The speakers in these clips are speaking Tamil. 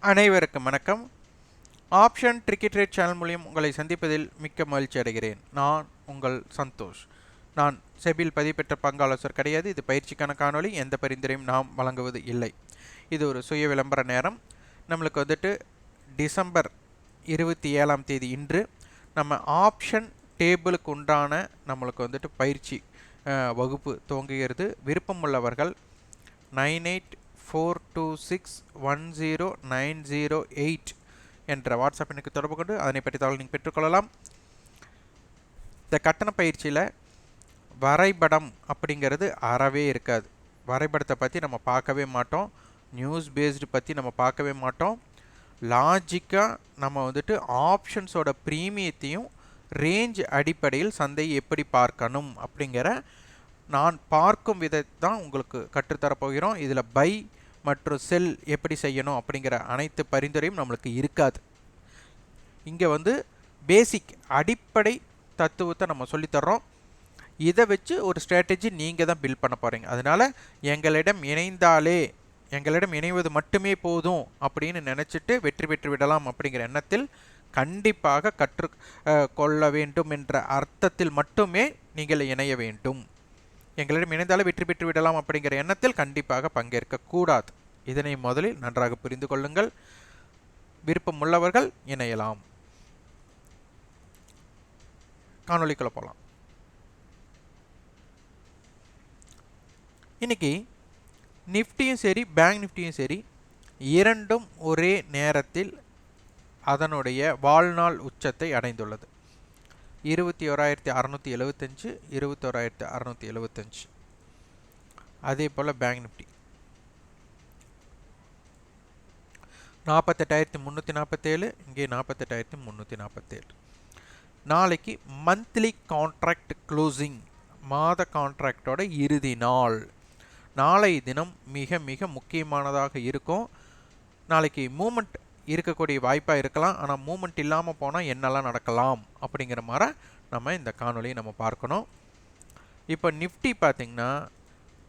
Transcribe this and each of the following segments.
அனைவருக்கும் வணக்கம். ஆப்ஷன் கிரிக்கெட் சேனல் மூலியம் உங்களை சந்திப்பதில் மிக்க மகிழ்ச்சி அடைகிறேன். நான் உங்கள் சந்தோஷ். நான் செபில் பதிவு பங்காலோசர் கிடையாது. இது பயிற்சிக்கான காணொளி. எந்த பரிந்துரையும் நாம் வழங்குவது இல்லை. இது ஒரு சுய விளம்பர நேரம். நம்மளுக்கு வந்துட்டு டிசம்பர் இருபத்தி ஏழாம் தேதி இன்று நம்ம ஆப்ஷன் டேபிளுக்கு உண்டான நம்மளுக்கு வந்துட்டு பயிற்சி வகுப்பு துவங்குகிறது. விருப்பம் உள்ளவர்கள் nine eight four two six one zero nine zero eight என்ற வாட்ஸ்அப் எனக்கு தொடர்பு கொண்டு அதனை பற்றி தகவல் நீங்கள் பெற்றுக்கொள்ளலாம். இந்த கட்டண பயிற்சியில் வரைபடம் அப்படிங்கிறது அறவே இருக்காது. வரைபடத்தை பற்றி நம்ம பார்க்கவே மாட்டோம். நியூஸ் பேஸ்டு பற்றி நம்ம பார்க்கவே மாட்டோம். லாஜிக்காக நம்ம வந்துட்டு ஆப்ஷன்ஸோட ப்ரீமியத்தையும் ரேஞ்ச் அடிப்படையில் சந்தையை எப்படி பார்க்கணும் அப்படிங்கிற நான் பார்க்கும் விதத்தை தான் உங்களுக்கு கற்றுத்தரப்போகிறோம் இதில் பை மற்றும் செல் எப்படி செய்யணும் அப்படிங்கிற அனைத்து பரிந்துரையும் நம்மளுக்கு இருக்காது. இங்கே வந்து பேசிக் அடிப்படை தத்துவத்தை நம்ம சொல்லித்தர்றோம் இதை வச்சு ஒரு ஸ்ட்ராட்டஜி நீங்கள் தான் பில்ட் பண்ண போகிறீங்க அதனால் எங்களிடம் இணைந்தாலே எங்களிடம் இணைவது மட்டுமே போதும் அப்படின்னு நினச்சிட்டு வெற்றி பெற்று விடலாம் அப்படிங்கிற எண்ணத்தில் கண்டிப்பாக கற்று கொள்ள வேண்டும் என்ற அர்த்தத்தில் மட்டுமே நீங்கள் இணைய வேண்டும். எங்களிடம் இணைந்தாலே வெற்றி பெற்று விடலாம் அப்படிங்கிற எண்ணத்தில் கண்டிப்பாக பங்கேற்கக்கூடாது இதனை முதலில் நன்றாக புரிந்து கொள்ளுங்கள். விருப்பம் உள்ளவர்கள் இணையலாம். காணொலிக்குள்ள போகலாம் இன்னைக்கு நிஃப்டியும் சரி பேங்க் நிஃப்டியும் சரி இரண்டும் ஒரே நேரத்தில் அதனுடைய வாழ்நாள் உச்சத்தை அடைந்துள்ளது. இருபத்தி ஓராயிரத்தி அறநூற்றி எழுபத்தஞ்சு இருபத்தோராயிரத்தி அறநூற்றி எழுபத்தஞ்சு அதே போல் பேங்க் நிஃப்டி நாற்பத்தெட்டாயிரத்தி முந்நூற்றி நாற்பத்தேழு இங்கே நாற்பத்தெட்டாயிரத்தி முந்நூற்றி நாற்பத்தேழு நாளைக்கு மந்த்லி கான்ட்ராக்ட் க்ளோசிங் மாத கான்ட்ராக்டோட இறுதி நாள். நாளை தினம் மிக மிக முக்கியமானதாக இருக்கும். நாளைக்கு மூமெண்ட் இருக்கக்கூடிய வாய்ப்பாக இருக்கலாம். ஆனால் மூமெண்ட் இல்லாமல் போனால் என்னெல்லாம் நடக்கலாம் அப்படிங்கிற மாதிரி நம்ம இந்த காணொலியை நம்ம பார்க்கணும். இப்போ நிஃப்டி பார்த்திங்கன்னா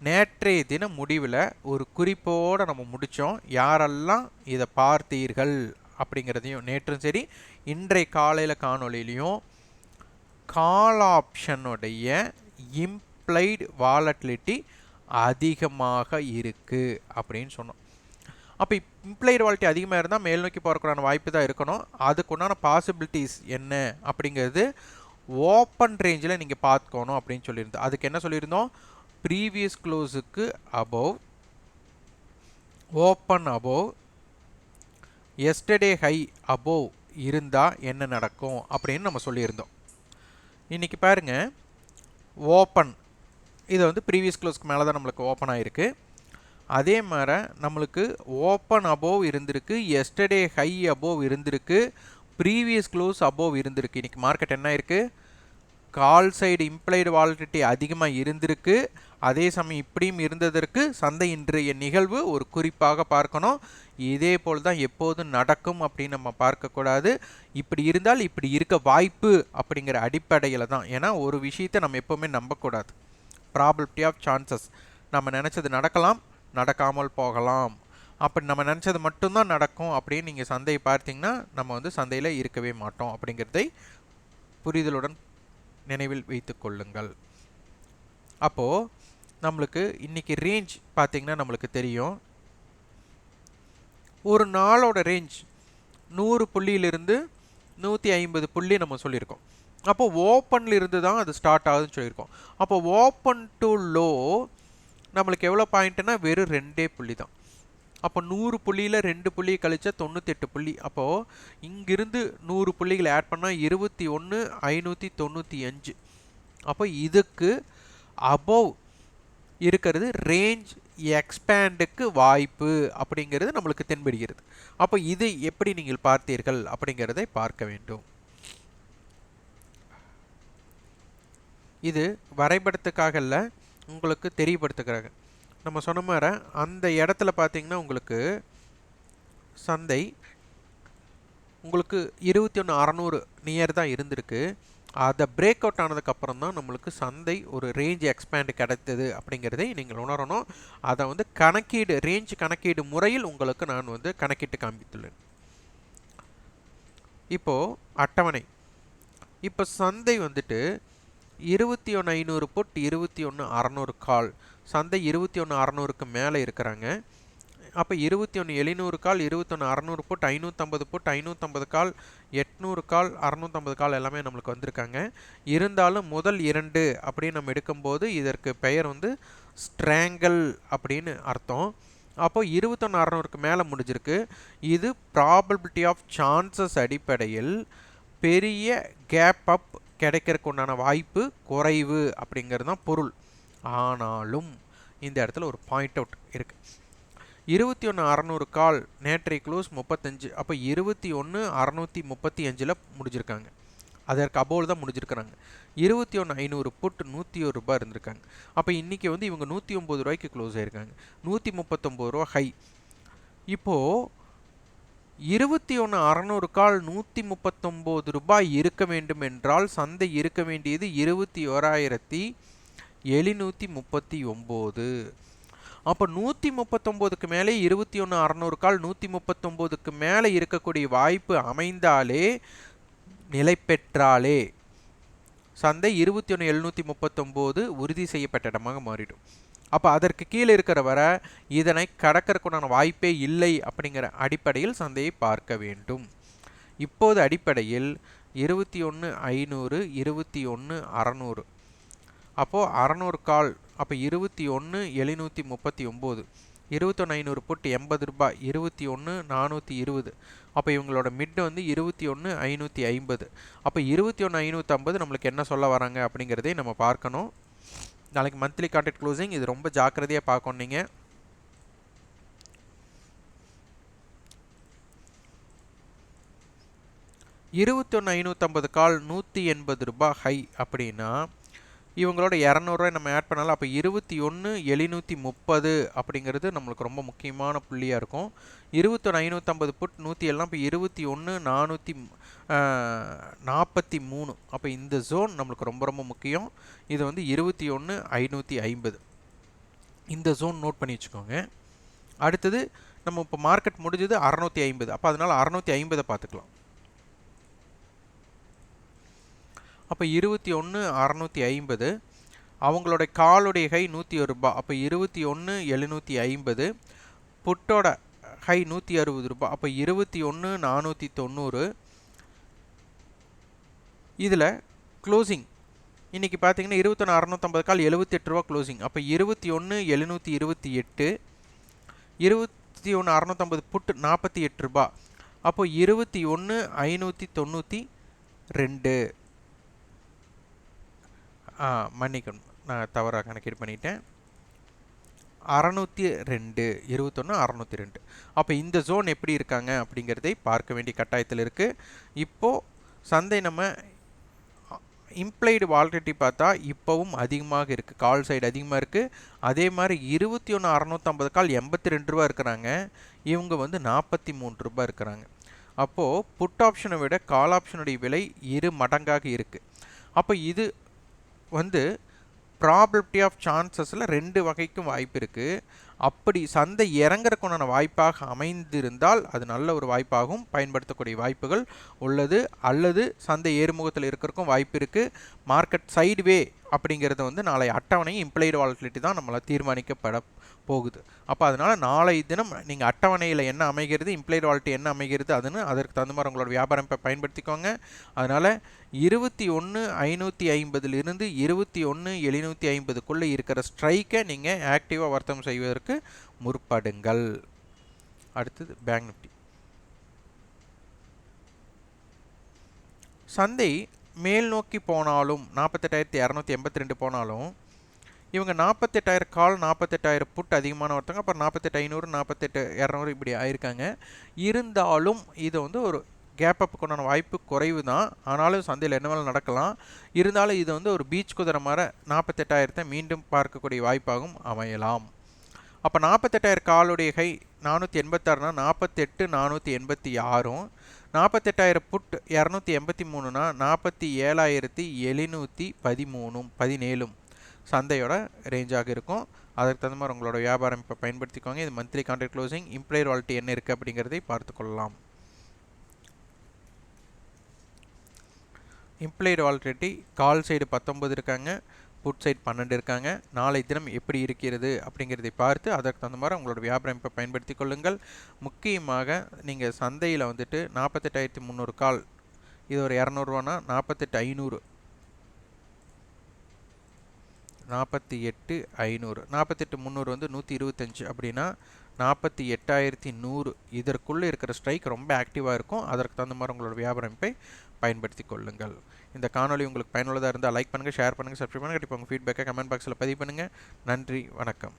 நேற்றைய தின முடிவில் ஒரு குறிப்போடு நம்ம முடித்தோம் யாரெல்லாம் இதை பார்த்தீர்கள் அப்படிங்கிறதையும் நேற்றும் சரி இன்றைய காலையில் காணொலியிலையும் கால் ஆப்ஷனுடைய இம்ப்ளைடு வாலட்லிட்டி அதிகமாக இருக்குது அப்படின்னு சொன்னோம். அப்போ இம்ப்ளைடு வாலிட்டி அதிகமாக இருந்தால் மேல் நோக்கி போகிறக்கான வாய்ப்பு தான் இருக்கணும். அதுக்குண்டான பாசிபிலிட்டிஸ் என்ன அப்படிங்கிறது ஓப்பன் ரேஞ்சில் நீங்கள் பார்த்துக்கணும் அப்படின்னு சொல்லியிருந்தோம். அதுக்கு என்ன சொல்லியிருந்தோம்? Previous க்ளோஸுக்கு above open above yesterday high above இருந்தால் என்ன நடக்கும் அப்படின்னு நம்ம சொல்லியிருந்தோம். இன்றைக்கி பாருங்கள் ஓப்பன் இது வந்து ப்ரீவியஸ் க்ளோஸ்க்கு மேலே தான் நம்மளுக்கு ஓப்பன் ஆகிருக்கு அதே மாதிரி நம்மளுக்கு ஓப்பன் அபோவ் இருந்திருக்கு எஸ்டர்டே ஹை அபோவ் இருந்திருக்கு ப்ரீவியஸ் க்ளோஸ் அபோவ் இருந்திருக்கு. இன்றைக்கி மார்க்கெட் என்ன இருக்குது கால் சைடு இம்ப்ளைடு வாலிட்டி அதிகமாக இருந்திருக்கு. அதே சமயம் இப்படியும் இருந்ததற்கு சந்தை இன்றைய நிகழ்வு ஒரு குறிப்பாக பார்க்கணும். இதே போல் தான் எப்போதும் நடக்கும் அப்படின்னு நம்ம பார்க்கக்கூடாது இப்படி இருந்தால் இப்படி இருக்க வாய்ப்பு அப்படிங்கிற அடிப்படையில் தான். ஏன்னா ஒரு விஷயத்தை நம்ம எப்போவுமே நம்பக்கூடாது. ப்ராபபிலிட்டி ஆஃப் சான்சஸ் நம்ம நினச்சது நடக்கலாம். நடக்காமல் போகலாம். அப்படி நம்ம நினச்சது மட்டும்தான் நடக்கும். அப்படின்னு நீங்கள் சந்தையை பார்த்தீங்கன்னா நம்ம வந்து சந்தையில் இருக்கவே மாட்டோம். அப்படிங்கிறதை புரிதலுடன் நினைவில் வைத்து கொள்ளுங்கள். அப்போது நம்மளுக்கு இன்றைக்கி ரேஞ்ச் பார்த்திங்கன்னா நம்மளுக்கு தெரியும். ஒரு நாளோட ரேஞ்ச் நூறு புள்ளியிலிருந்து நூற்றி ஐம்பது புள்ளி நம்ம சொல்லியிருக்கோம். அப்போது ஓப்பனில் இருந்து தான் அது ஸ்டார்ட் ஆகுதுன்னு சொல்லியிருக்கோம். அப்போது ஓப்பன் டு லோ நம்மளுக்கு எவ்வளோ பாயிண்ட்னா வெறும் ரெண்டே புள்ளி தான். அப்போ நூறு புள்ளியில் ரெண்டு புள்ளி கழிச்சா தொண்ணூத்தெட்டு புள்ளி. அப்போது இங்கிருந்து நூறு புள்ளிகளை ஆட் பண்ணால் இருபத்தி ஒன்று ஐநூற்றி தொண்ணூற்றி அஞ்சு அப்போ இதுக்கு அபவ் இருக்கிறது ரேஞ்ச் எக்ஸ்பேண்டுக்கு வாய்ப்பு அப்படிங்கிறது நம்மளுக்கு தென்படுகிறது. அப்போ இது எப்படி நீங்கள் பார்த்தீர்கள் அப்படிங்கிறதை பார்க்க வேண்டும். இது வரைபடத்துக்காக இல்லை உங்களுக்கு தெரியப்படுத்துக்கிறாங்க நம்ம சொன்ன மாதிரி அந்த இடத்துல பார்த்தீங்கன்னா உங்களுக்கு சந்தை உங்களுக்கு இருபத்தி ஒன்று அறநூறு நியர் தான் இருந்திருக்கு. அதை பிரேக் அவுட் ஆனதுக்கப்புறம் தான் நம்மளுக்கு சந்தை ஒரு ரேஞ்ச் எக்ஸ்பேண்ட் கிடைத்தது அப்படிங்கிறதை நீங்கள் உணரணும். அதை வந்து கணக்கீடு ரேஞ்ச் கணக்கீடு முறையில் உங்களுக்கு நான் வந்து கணக்கிட்டு காண்பித்துள்ளேன் இப்போது அட்டவணை. இப்போ சந்தை வந்துட்டு இருபத்தி ஒன்று ஐநூறு புட் இருபத்தி ஒன்று அறநூறு கால். சந்தை இருபத்தி ஒன்று அறநூறுக்கு மேலே இருக்கிறாங்க. அப்போ இருபத்தி ஒன்று எழுநூறு கால் இருபத்தொன்று அறநூறு புட் ஐநூற்றம்பது புட் ஐநூற்றம்பது கால் எட்நூறு கால் அறநூற்றம்பது கால் எல்லாமே நம்மளுக்கு வந்திருக்காங்க. இருந்தாலும் முதல் இரண்டு அப்படின்னு நம்ம எடுக்கும்போது இதற்கு பெயர் வந்து ஸ்ட்ராங்கல் அப்படின்னு அர்த்தம். அப்போ இருபத்தொன்று அறநூறுக்கு மேலே முடிஞ்சிருக்கு. இது ப்ராபபிலிட்டி ஆஃப் சான்சஸ் அடிப்படையில் பெரிய கேப் அப் கிடைக்கிறதுக்கு உண்டான வாய்ப்பு குறைவு அப்படிங்கிறது தான் பொருள். ஆனாலும் இந்த இடத்துல ஒரு பாயிண்ட் அவுட் இருக்குது இருபத்தி ஒன்று அறநூறு கால் நேற்றை க்ளோஸ் முப்பத்தஞ்சு அப்போ இருபத்தி ஒன்று அறநூற்றி முப்பத்தி அஞ்சில் முடிஞ்சிருக்காங்க. அதற்கு அபோல் தான் முடிஞ்சிருக்கிறாங்க. இருபத்தி ஒன்று ஐநூறு புட் நூற்றி ஒரு ரூபாய் இருந்திருக்காங்க. அப்போ இன்றைக்கி வந்து இவங்க நூற்றி ஒம்பது ரூபாய்க்கு க்ளோஸ் ஆயிருக்காங்க. நூற்றி முப்பத்தொம்பது ரூபா ஹை இப்போது இருபத்தி ஒன்று அறநூறு கால் நூற்றி முப்பத்தொம்போது ரூபாய் இருக்க வேண்டும் என்றால் சந்தை இருக்க வேண்டியது இருபத்தி ஓராயிரத்தி எழுநூற்றி முப்பத்தி ஒம்பது. அப்போ நூற்றி முப்பத்தொம்போதுக்கு மேலே இருபத்தி ஒன்று அறநூறு கால் நூற்றி முப்பத்தொம்போதுக்கு மேலே இருக்கக்கூடிய வாய்ப்பு அமைந்தாலே நிலை பெற்றாலே சந்தை இருபத்தி ஒன்று எழுநூற்றி முப்பத்தொம்போது உறுதி செய்யப்பட்ட இடமாக மாறிடும். அப்போ அதற்கு கீழே இருக்கிற வர இதனை கடக்கிறதுக்குண்டான வாய்ப்பே இல்லை அப்படிங்கிற அடிப்படையில் சந்தையை பார்க்க வேண்டும். இப்போது அடிப்படையில் இருபத்தி ஒன்று ஐநூறு இருபத்தி ஒன்று அறநூறு. அப்போது அறநூறு கால் அப்போ இருபத்தி ஒன்று எழுநூற்றி முப்பத்தி ஒம்பது. இருபத்தொன்று ஐநூறு புட்டு எண்பது ரூபாய் இருபத்தி ஒன்று நானூற்றி இருபது. அப்போ இவங்களோட மிட் வந்து இருபத்தி ஒன்று ஐநூற்றி ஐம்பது. அப்போ இருபத்தி ஒன்று ஐநூற்றம்பது நம்மளுக்கு என்ன சொல்ல வராங்க அப்படிங்கிறதே நம்ம பார்க்கணும். நாளைக்கு மந்த்லி கான்ட்ராக்ட் க்ளோசிங் இது ரொம்ப ஜாக்கிரதையாக பார்க்கணும் நீங்கள் இருபத்தொன்று ஐநூற்றம்பது கால் நூற்றி எண்பது ரூபாய் ஹை அப்படின்னா இவங்களோட இரநூறுவாய் நம்ம ஆட் பண்ணலாம் அப்போ இருபத்தி ஒன்று எழுநூற்றி முப்பது அப்படிங்கிறது நம்மளுக்கு ரொம்ப முக்கியமான புள்ளியாக இருக்கும். இருபத்தொன்று ஐநூற்றம்பது புட் நூற்றி எல்லாம் இப்போ இருபத்தி ஒன்று நானூற்றி நாற்பத்தி மூணு. அப்போ இந்த ஜோன் நம்மளுக்கு ரொம்ப ரொம்ப முக்கியம். இது வந்து இருபத்தி ஒன்று ஐநூற்றி ஐம்பது. இந்த ஜோன் நோட் பண்ணி வச்சுக்கோங்க. அடுத்தது நம்ம இப்போ மார்க்கெட் முடிஞ்சது அறநூற்றி ஐம்பது. அப்போ அதனால் அறநூற்றி ஐம்பதை பார்த்துக்கலாம். அப்போ இருபத்தி ஒன்று அறநூற்றி ஐம்பது. அவங்களோட காலுடைய ஹை நூற்றி ஒரு ரூபா. அப்போ இருபத்தி ஒன்று எழுநூற்றி ஐம்பது. புட்டோட ஹை நூற்றி அறுபது ரூபா. அப்போ இருபத்தி ஒன்று நானூற்றி தொண்ணூறு. இதில் க்ளோசிங் இன்றைக்கி பார்த்தீங்கன்னா இருபத்தொன்று அறநூற்றம்பது கால் எழுபத்தெட்டு ரூபா க்ளோசிங் அப்போ இருபத்தி ஒன்று எழுநூற்றி இருபத்தி எட்டு. இருபத்தி ஒன்று அறநூற்றம்பது புட்டு நாற்பத்தி எட்டு ரூபா. அப்போ இருபத்தி ஒன்று ஐநூற்றி தொண்ணூற்றி ரெண்டு. மன்னிக்கணும். நான் தவறாக கணக்கீடு பண்ணிட்டேன். அறநூற்றி ரெண்டு இருபத்தொன்று அறநூற்றி ரெண்டு. அப்போ இந்த ஜோன் எப்படி இருக்காங்க அப்படிங்கிறதை பார்க்க வேண்டிய கட்டாயத்தில் இருக்குது இப்போது சந்தை நம்ம இம்ப்ளைடு வால்டிட்டி பார்த்தா இப்போவும் அதிகமாக இருக்குது கால் சைடு அதிகமாக இருக்குது அதே மாதிரி இருபத்தி ஒன்று அறநூற்றம்பது கால் எண்பத்தி ரெண்டு ரூபா இருக்கிறாங்க. இவங்க வந்து நாற்பத்தி மூன்று ரூபா இருக்கிறாங்க. அப்போது புட் ஆப்ஷனை விட கால் ஆப்ஷனுடைய விலை இரு மடங்காக இருக்குது அப்போ இது வந்து ப்ராபபிலிட்டி ஆஃப் சான்சஸில் ரெண்டு வகைக்கும் வாய்ப்பு இருக்குது அப்படி சந்தை இறங்குறக்குண்டான வாய்ப்பாக அமைந்திருந்தால் அது நல்ல ஒரு வாய்ப்பாகவும் பயன்படுத்தக்கூடிய வாய்ப்புகள் உள்ளது. அல்லது சந்தை ஏறுமுகத்தில் இருக்கிறக்கும் வாய்ப்பு இருக்குது மார்க்கெட் சைடுவே அப்படிங்கிறது வந்து நாளை அட்டவணை இம்ப்ளைடு வாலட்டிலிட்டி தான் நம்மளால் தீர்மானிக்கப்பட போகுது. அப்போ அதனால் நாளை தினம் நீங்கள் அட்டவணையில் என்ன அமைகிறது இம்ப்ளைட் வாலிட்டி என்ன அமைகிறது அதுன்னு அதற்கு தகுந்த மாதிரி உங்களோட வியாபாரம் பயன்படுத்திக்கோங்க. அதனால் இருபத்தி ஒன்று ஐநூற்றி ஐம்பதுலேருந்து இருபத்தி ஒன்று எழுநூற்றி ஐம்பதுக்குள்ளே இருக்கிற ஸ்ட்ரைக்கை நீங்கள் ஆக்டிவாக வர்த்தகம் செய்வதற்கு முற்படுங்கள். அடுத்தது பேங்க் நிஃப்டி சந்தை மேல் நோக்கி போனாலும் நாற்பத்தெட்டாயிரத்தி இரநூத்தி எண்பத்தி ரெண்டு போனாலும் இவங்க நாற்பத்தெட்டாயிரம் கால் நாற்பத்தெட்டாயிரம் புட் அதிகமான ஒருத்தவங்க அப்புறம் நாற்பத்தெட்டு ஐநூறு நாற்பத்தெட்டு இரநூறு இப்படி ஆயிருக்காங்க. இருந்தாலும் இது வந்து ஒரு கேப் அப்புக்குண்டான வாய்ப்பு குறைவு தான். ஆனாலும் சந்தையில் என்ன வேலை நடக்கலாம். இருந்தாலும் இது வந்து ஒரு பீச் குதிரை மாதிரி நாற்பத்தெட்டாயிரத்தை மீண்டும் பார்க்கக்கூடிய வாய்ப்பாகவும் அமையலாம். அப்போ நாற்பத்தெட்டாயிரம் காலுடைய கை நானூற்றி எண்பத்தாறுனா நாற்பத்தெட்டு நானூற்றி எண்பத்தி ஆறும். நாற்பத்தெட்டாயிரம் புட் இரநூத்தி எண்பத்தி மூணுனா நாற்பத்தி ஏழாயிரத்தி எழுநூற்றி பதிமூணும் பதினேழும். சந்தையோட ரேஞ்சாக இருக்கும். அதற்கு தகுந்த மாதிரி உங்களோட வியாபாரம் இப்போ பயன்படுத்திக்கோங்க. இது monthly contract closing implied volatility என்ன இருக்குது அப்படிங்கிறதை பார்த்துக்கொள்ளலாம் இம்ப்ளாய்டு வாலிட்டி கால் சைடு பத்தொம்பது இருக்காங்க புட் சைடு பன்னெண்டு இருக்காங்க. நாளை தினம் எப்படி இருக்கிறது அப்படிங்கிறதை பார்த்து அதற்கு தகுந்த மாதிரி உங்களோட வியாபாரம் இப்போ பயன்படுத்தி கொள்ளுங்கள். முக்கியமாக நீங்கள் சந்தையில் வந்துட்டு நாற்பத்தெட்டாயிரத்தி முந்நூறு கால் இது ஒரு இரநூறுவானா? நாற்பத்தெட்டு ஐநூறு. நாற்பத்தி எட்டு ஐநூறு. நாற்பத்தெட்டு முந்நூறு வந்து நூற்றி இருபத்தஞ்சு. அப்படின்னா நாற்பத்தி எட்டாயிரத்தி நூறு. இதற்குள்ளே இருக்கிற ஸ்ட்ரைக் ரொம்ப ஆக்டிவாக இருக்கும். அதற்கு தகுந்த மாதிரி உங்களோட வியாபாரமைப்பை பயன்படுத்தி கொள்ளுங்கள். இந்த காணொலி உங்களுக்கு பயனுள்ளதாக இருந்தால் லைக் பண்ணுங்கள் ஷேர் பண்ணுங்கள் சப்ஸ்கிரைப் பண்ணுங்கள் கண்டிப்பாக உங்கள் ஃபீட்பேக்கை கமெண்ட் பாக்ஸில் பதிவு பண்ணுங்கள் நன்றி வணக்கம்.